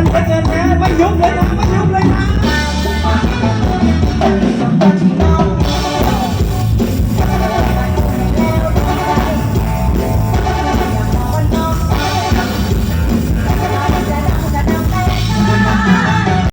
นถ้าเกิดแพ้ไม่ยุบเลยนะไม่ยุบเลยนะ